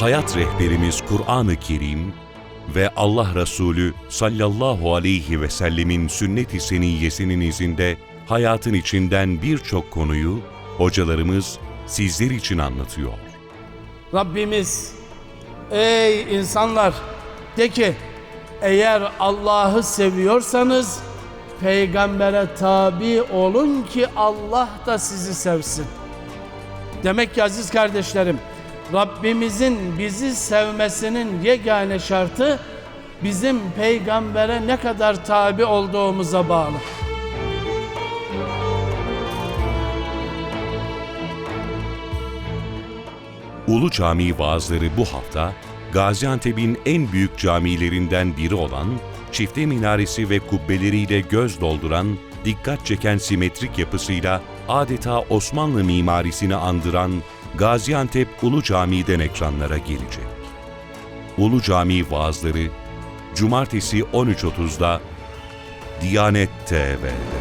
hayat rehberimiz Kur'an-ı Kerim ve Allah Resulü sallallahu aleyhi ve sellemin sünnet-i seniyyesinin izinde hayatın içinden birçok konuyu hocalarımız sizler için anlatıyor. Rabbimiz ey insanlar de ki eğer Allah'ı seviyorsanız peygambere tabi olun ki Allah da sizi sevsin. Demek ki aziz kardeşlerim Rabbimizin bizi sevmesinin yegane şartı bizim peygambere ne kadar tabi olduğumuza bağlı. Ulu Cami vaazları bu hafta Gaziantep'in en büyük camilerinden biri olan çifte minaresi ve kubbeleriyle göz dolduran, dikkat çeken simetrik yapısıyla adeta Osmanlı mimarisini andıran Gaziantep Ulu Cami'den ekranlara gelecek. Ulu Cami vaazları Cumartesi 13.30'da Diyanet TV'de.